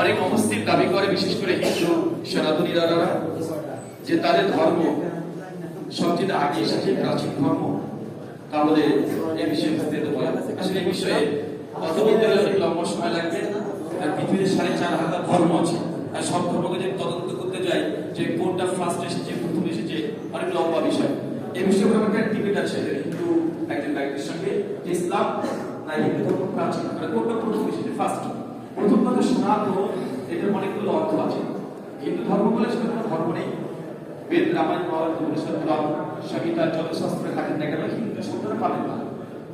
অনেক অবস্থিত দাবি করে, বিশেষ করে হিন্দু, সনাতনী দাদারা, যে তাদের ধর্ম সবচেয়ে আগে এসেছে, প্রাচীন ধর্ম। তাহলে এই বিষয়ে আসলে এই বিষয়ে কত বলতে গেলে লম্বা সময় লাগবে। আর পৃথিবীতে সাড়ে চার হাজার ধর্ম আছে। আর সব ধর্মকে যদি তদন্ত করতে যাই, যে কোনটা ফার্স্ট এসেছে, প্রথম এসেছে, অনেক লম্বা বিষয়। এই বিষয়ে আমার একটা ডিবেট আছে, হিন্দু একজন ব্যক্তির সঙ্গে ইসলাম না হিন্দু ধর্ম প্রাচীন মানে কোনটা প্রথম এসেছে ফার্স্ট প্রথম সনাতন এটার অনেকগুলো অর্থ আছে। হিন্দু ধর্ম বলে সেটা কোনো ধর্ম নেই। বেদ, রামায়ণ, মহাভারত, উপনিষদ, পুরাণ সংহিতা যত শাস্ত্রে থাকেন না কেন হিন্দু শব্দটা পাবেন না।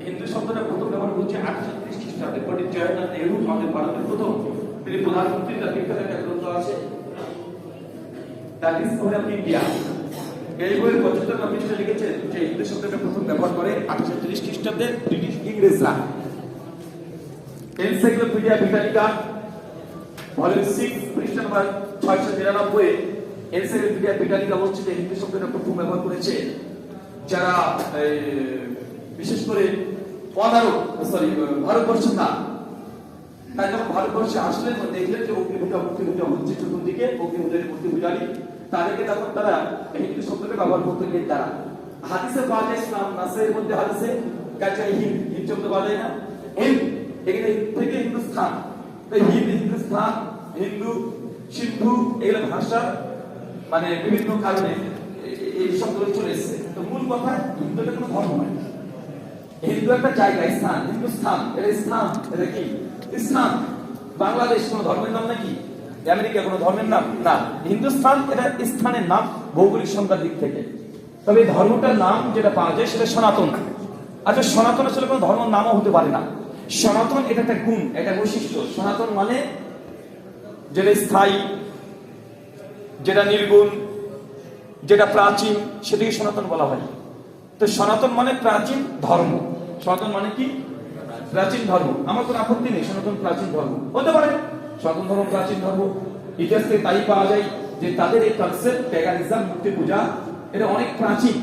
হিন্দু শব্দটা প্রথম ব্যবহার হচ্ছে আটশো ত্রিশ খ্রিস্টাব্দে পণ্ডিত জগন্নাথ নেহরু, আমাদের ভারতের প্রথম। তিনি প্রধানমন্ত্রী, তার বিখ্যাত একটা গ্রন্থ আছে দ্যাট ইজ ফর ইন্ডিয়া এই বইয়ের পঁচাত্তর পৃষ্ঠা লিখেছেন যে হিন্দু শব্দটা প্রথম ব্যবহার করে আটশো ত্রিশ খ্রিস্টাব্দে ব্রিটিশ ইংরেজরা। এনসাইক্লোপিডিয়া ব্রিটানিকা ভলিউম সিক্স পৃষ্ঠা নম্বর ছয়শো নিরানব্বই এনসাইক্লোপিডিয়া ব্রিটানিকা বলছে যে হিন্দু শব্দটা প্রথম ব্যবহার করেছে, যারা বিশেষ করে অনারব সরি, ভারতবর্ষ না তাই যখন ভারতবর্ষে আসলেন দেখলেন যে অগ্নিপূজা মূর্তিপূজা হচ্ছে চতুর্দিকে অগ্নিপূজার মূর্তি পূজারি, তাদেরকে তখন তারা হিন্দু শব্দটা ব্যবহার করতে গিয়ে তারা, হাদিসে পাওয়া যায় ইসলাম, নাসের মধ্যে হাদিসে কাছে হিন্দ হিন্দ শব্দ পাওয়া যায় না, হিন্দ, এখানে থেকে হিন্দুস্থান হিন্দ হিন্দুস্থান হিন্দু, সিন্ধু এগুলো ভাষা মানে বিভিন্ন কারণে এই শব্দগুলো চলে এসেছে। তো মূল কথা হিন্দুটা কোনো ধর্ম নয়। হিন্দু একটা জায়গা, স্থান, হিন্দুস্থান। এটা স্থান এটা কি? স্থান বাংলাদেশ কোনো ধর্মের নাম নাকি? আমেরিকা কোনো ধর্মের নাম? না। হিন্দুস্থান, এটা স্থানের নাম ভৌগোলিক সংখ্যার দিক থেকে। তবে ধর্মটার নাম যেটা পাওয়া যায়, সেটা সনাতন। আচ্ছা সনাতন আসলে কোনো ধর্মের নামও হতে পারে না। সনাতন এটা একটা গুণ, এটা বৈশিষ্ট্য। সনাতন মানে যেটা স্থায়ী, যেটা নির্গুণ, যেটা প্রাচীন, সেটাকে সনাতন বলা হয়। তো সনাতন মানে প্রাচীন ধর্ম। সনাতন মানে কি? প্রাচীন ধর্ম। আমার কোনো আপত্তি নেই, সনাতন প্রাচীন ধর্ম। হতে পারে। সনাতন ধর্ম, প্রাচীন ধর্ম। ইতিহাস থেকে তাই পাওয়া যায় যে তাদের এই কনসেপ্ট প্যাগানিজম মূর্তি পূজা, এটা অনেক প্রাচীন।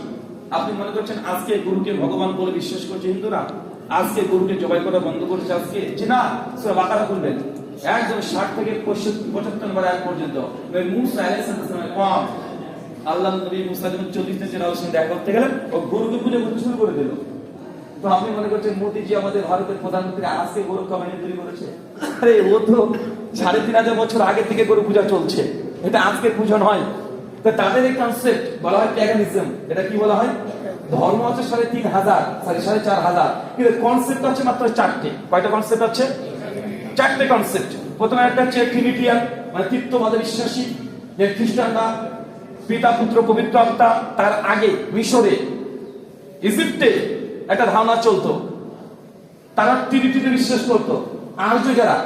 আপনি মনে করছেন আজকে গুরুকে ভগবান বলে বিশ্বাস করছে হিন্দুরা? আজকে গুরুকে জবাই করা বন্ধ করেছে আজকে? যে না বাকারা করবেন একদম ষাট থেকে পঁচাত্তর নম্বর এক পর্যন্ত। কম আল্লাহ নবী মুসা যখন চল্লিশ দিন দেখা করতে গেলেন, ও গরুকে পুজো করে দিল। তো আপনি মনে করছেন মোদিজি আমাদের ভারতের প্রধানমন্ত্রী আজকে গরু তৈরি করেছে? আরে, ও তো সাড়ে তিন হাজার বছর আগে থেকে গরু পূজা চলছে। এটা আজকের পুজো নয়। তো তাদের এই কনসেপ্ট বলা হয় প্যাগানিজম এটা কি বলা হয়? ধর্ম আছে সাড়ে তিন হাজার, সাড়ে সাড়ে চার হাজার। কিন্তু কনসেপ্ট আছে মাত্র চারটে। কয়টা কনসেপ্ট আছে? চারটে কনসেপ্ট প্রথমে একটা হচ্ছে ট্রিনিটিয়ান মানে তৃত্ববাদে বিশ্বাসী। যে খ্রিস্টানরা পিতা, পুত্র, পবিত্র আত্মা, তার আগে মিশরে, ইজিপ্টে একটা ধারণা চলতো। তারা ট্রিনিটিতে বিশ্বাস করতো। আর্য যারা,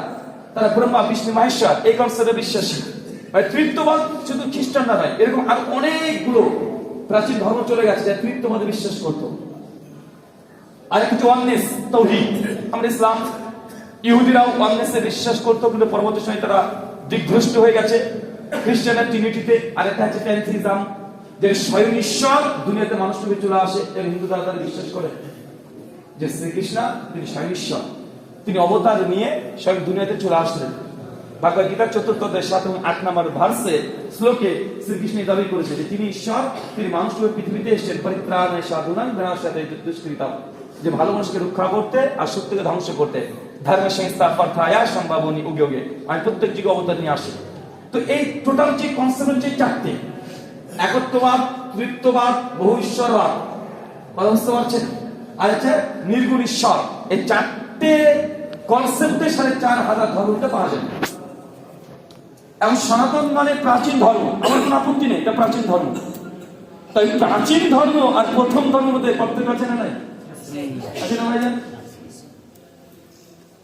তারা ব্রহ্মা, বিষ্ণু, মাহেশ্বর, এই কনসেপ্টে বিশ্বাসী। মানে তৃত্ববাদ শুধু খ্রিস্টানরা নয়, এরকম আরও অনেকগুলো প্রাচীন ধর্ম চলে গেছে যারা তৃত্ববাদে বিশ্বাস করতো। আর কিছু ওয়াননেস তৌহিদ আমরা ইসলাম ইহুদিরাও ওয়াননেসে বিশ্বাস করতো, কিন্তু পরবর্তী সময় তারা দিগ্ভ্রষ্ট হয়ে গেছে। খ্রিস্টানের ট্রিনিটিতে আর একটা হচ্ছে প্যান্থিজম যে স্বয়ং ঈশ্বর দুনিয়াতে মানুষ রূপে চলে আসে, এবং হিন্দু তারা বিশ্বাস করে। যে শ্রীকৃষ্ণ, তিনি স্বয়ং ঈশ্বর। তিনি অবতার নিয়ে স্বয়ং দুনিয়াতে চলে আসলেন। ভগবত গীতার চতুর্থ অধ্যায়, সাত এবং আট নম্বর ভার্সে, শ্লোকে শ্রীকৃষ্ণ দাবি করেছে যে তিনি ঈশ্বর, তিনি মানুষ পৃথিবীতে এসেছেন। পরিত্রাণ সাধুনাং বিনাশাতে দুষ্কৃতাম। যে ভালো মানুষকে রক্ষা করতে আর সত্যকে ধ্বংস করতে। ধর্মের সংস্থা অর্থায় সম্ভাবনী উদ্যোগে। আমি প্রত্যেক যুগে অবতার নিয়ে আসি। তো এই টোটাল যে কনসেপ্ট হচ্ছে চারটে। একত্ববাদ, তৃত্ববাদ, বহু ঈশ্বরবাদ। কথা বুঝতে পারছেন আর হচ্ছে নির্গুণ ঈশ্বর। এই চারটে কনসেপ্টে সাড়ে চার হাজার ধর্মটা পাওয়া যায়। এবং সনাতন মানে প্রাচীন ধর্ম। আমার কোনো আপত্তি নেই, এটা প্রাচীন ধর্ম। তাই প্রাচীন ধর্ম আর প্রথম ধর্মের মধ্যে পার্থক্য আছে না নাই? আছে না ভাইজান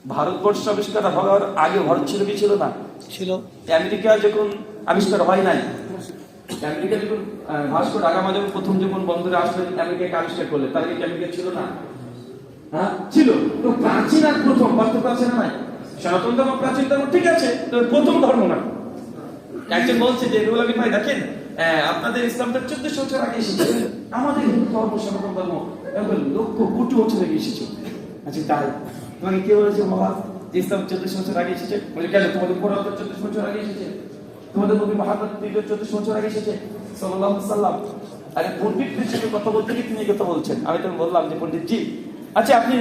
ভারতবর্ষ আবিষ্কার হওয়ার আগে ভারত ছিল কি ছিল না? ছিল। আমেরিকা যখন আবিষ্কার হয় নাই আমেরিকা যখন আহ, ভাস্কো ডাগামা যখন প্রথম যখন বন্দরে আসলেন আমেরিকাকে আবিষ্কার করলেন আগে কি আমেরিকা ছিল না? হ্যাঁ ছিল। তো প্রাচীন আর প্রথম পার্থক্য আছে না নাই? সনাতন ধর্ম প্রাচীন ধর্ম ঠিক আছে তো প্রথম ধর্ম না। একজন বলছে যে রুল ভাই দেখেন আহ, আপনাদের ইসলামটা চোদ্দশো বছর আগে এসেছে। আমাদের হিন্দু ধর্ম সনাতন ধর্ম এবার লক্ষ কোটি বছর আগে এসেছে। আচ্ছা তাই। তোমাকে কে বলেছে বাবা যে ইসলাম চোদ্দশো বছর আগে এসেছে। বলে, কেন? তোমাদের কোরআন তো চোদ্দশো বছর আগে এসেছে। তোমাদের নবী মহাম্মদ তিনশো চোদ্দশো বছর আগে এসেছে। সাল্লাহ সাল্লাম আরে পণ্ডিতদের সাথে কথা বলতে গিয়ে তিনি কথা বলছেন। আমি তখন বললাম যে, পণ্ডিত জি আচ্ছা আপনি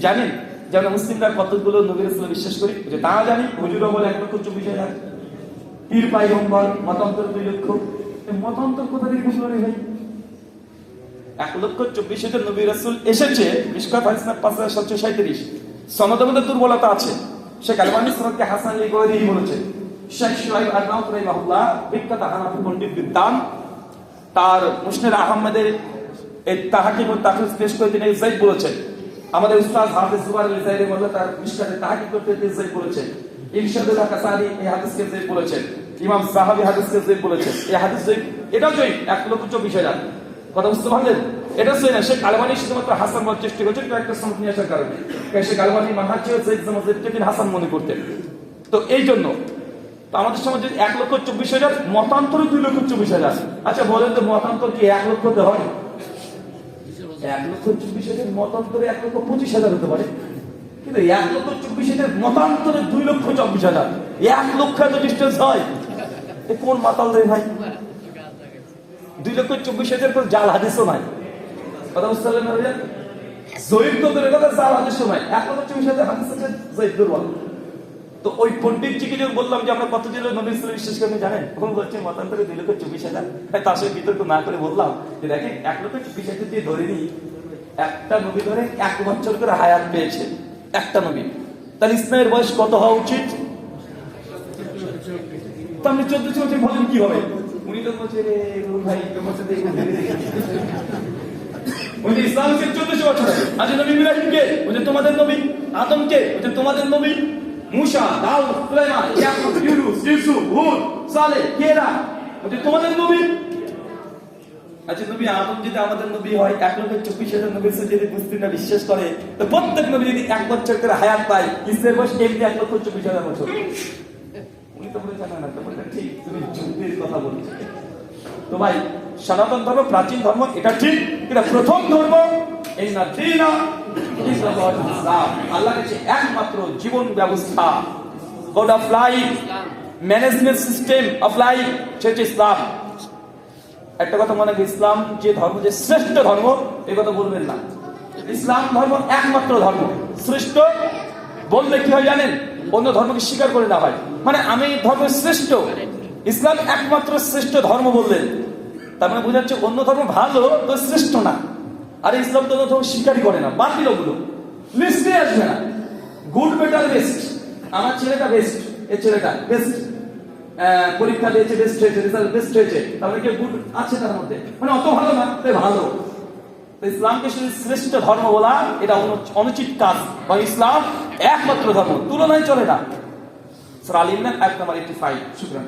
জানেন যে আমরা মুসলিমরা কতগুলো নবীর ইসলাম বিশ্বাস করি? যে তা জানি। হুজুরা বলে, এক লক্ষ চব্বিশ হাজার। পীর পাইগম্বর মতান্তর দুই লক্ষ। মতান্তর কোথা থেকে বুঝলো রে ভাই? এক লক্ষ চব্বিশ হাজার নবী রাসুল এসেছে, মিসকাত হাদিস পাঁচ হাজার সাতশো সাঁত্রিশ সনদের মধ্যে দুর্বলতা আছে। শেখ আলমানি সনদকে হাসান আলী গোয়ারি বলেছেন শেখ সোহাইব বিখ্যাত হানাফি বিদ্যান তার আহমেদের এই পেশ করে তিনি বলেছেন। আমাদের উস্তাদ হাফিজ জুবাইর আলী মধ্যে তার করতে বলেছেন। ইরশাদুল্লাহ কাসারি এই হাদিসকে ইজাইদ বলেছেন। ইমাম সাহাবী হাদিসকে ইজাইদ বলেছেন। এই হাদিস জয়ীফ এটাও জয়ীফ এক লক্ষ চব্বিশ হাজার। কথা বুঝতে পারলেন? এটা সই না, শেখ আলমানি শুধুমাত্র হাসান বলার চেষ্টা করছেন কয়েকটা সনদ নিয়ে আসার কারণে। শেখ আলমানি মানহাজি জৈদ জামাজকে তিনি হাসান মনে করতেন। তো এই জন্য, তো আমাদের সমাজে এক লক্ষ চব্বিশ হাজার, মতান্তরে দুই লক্ষ চব্বিশ হাজার আচ্ছা বলেন তো মতান্তর কি এক লক্ষতে হয়? এক লক্ষ চব্বিশ হাজার মতান্তরে এক লক্ষ পঁচিশ হাজার হতে পারে। কিন্তু এক লক্ষ চব্বিশ হাজার মতান্তরে দুই লক্ষ চব্বিশ হাজার। এক লক্ষ এত ডিস্টেন্স হয়। কোন মাতাল রে ভাই? দুই লক্ষ চব্বিশ হাজার করে জাল হাদিসও নাই। কথা বুঝতে পারলেন? জয়ীব তো কথা জাল হাদিসও নাই। এক লক্ষ চব্বিশ হাজার হাদিস আছে জয়ীব দুর্বল তো ওই পণ্ডিত জিকে যখন বললাম যে, আমরা কত জন নবী ইসলাম বিশ্বাস করেন জানেন? তখন বলছেন মতান্তরে দুই লক্ষ চব্বিশ হাজার। তার সঙ্গে বিতর্ক না করে বললাম যে, দেখেন, এক লক্ষ চব্বিশ হাজার দিয়ে ধরে নিই, একটা নবী ধরে এক বছর করে হায়াত পেয়েছে, একটা নবী। তাহলে ইসলামের বয়স কত হওয়া উচিত? তো আপনি চোদ্দ চলছে বলেন কি হবে? উনি তো বলছে রে ভাই তোমার সাথে। বলছে, ইসলাম চোদ্দশো বছর আজ নবী ইব্রাহিম কে বলছে, তোমাদের নবী আদম কে বলছে, তোমাদের নবী মুসা সুলাইমান, ইয়াকুব ইউসুফ, হুদ সালেহ কেরা? বলছে, তোমাদের নবী? আচ্ছা নবী আদম যদি আমাদের নবী হয়, এক লক্ষ চব্বিশ হাজার নবীর যদি মুসলিমরা বিশ্বাস করে, তো প্রত্যেক নবী যদি এক বছর করে হায়াত পায়, ইসলামের বয়স এমনি এক লক্ষ চব্বিশ হাজার বছর। উনি তো বলে জানা না, তো ঠিক, তুমি যুক্তির কথা বলছো। তো ভাই, সনাতন ধর্ম, প্রাচীন ধর্ম, এটা ঠিক, এটা প্রথম ধর্ম। এই না দিনা ইসলাম আল্লাহ কাছে একমাত্র জীবন ব্যবস্থা। Code of life management system of life সে ইসলাম। একটা কথা মনে ইসলাম যে ধর্ম, যে শ্রেষ্ঠ ধর্ম, এই কথা বলবেন না। ইসলাম ধর্ম একমাত্র ধর্ম। শ্রেষ্ঠ বললে কি হয় জানেন? অন্য ধর্মকে স্বীকার করে না হয় মানে আমি ধর্ম শ্রেষ্ঠ। ইসলাম একমাত্র শ্রেষ্ঠ ধর্ম বললেন। তার মানে বোঝা যাচ্ছে অন্য ধর্ম ভালো, তো শ্রেষ্ঠ না। আর ইসলাম তো ধর্ম স্বীকারই করে না বাদ দিল ওগুলো। লিস্টে আসবে না। গুড বেটার বেস্ট আমার ছেলেটা বেস্ট এ ছেলেটা বেস্ট পরীক্ষা দিয়েছে বেস্ট হয়েছে রেজাল্ট বেস্ট হয়েছে। তাহলে কি গুড আছে তার মধ্যে। মানে অত ভালো না, তাই ভালো। ইসলামকে শুধু শ্রেষ্ঠ ধর্ম বলা, এটা অনু- অনুচিত কাজ। বা ইসলাম একমাত্র ধর্ম, তুলনায় চলে না। সর ইমরান আয়াত নাম্বার এইটি ফাইভ শুক্রান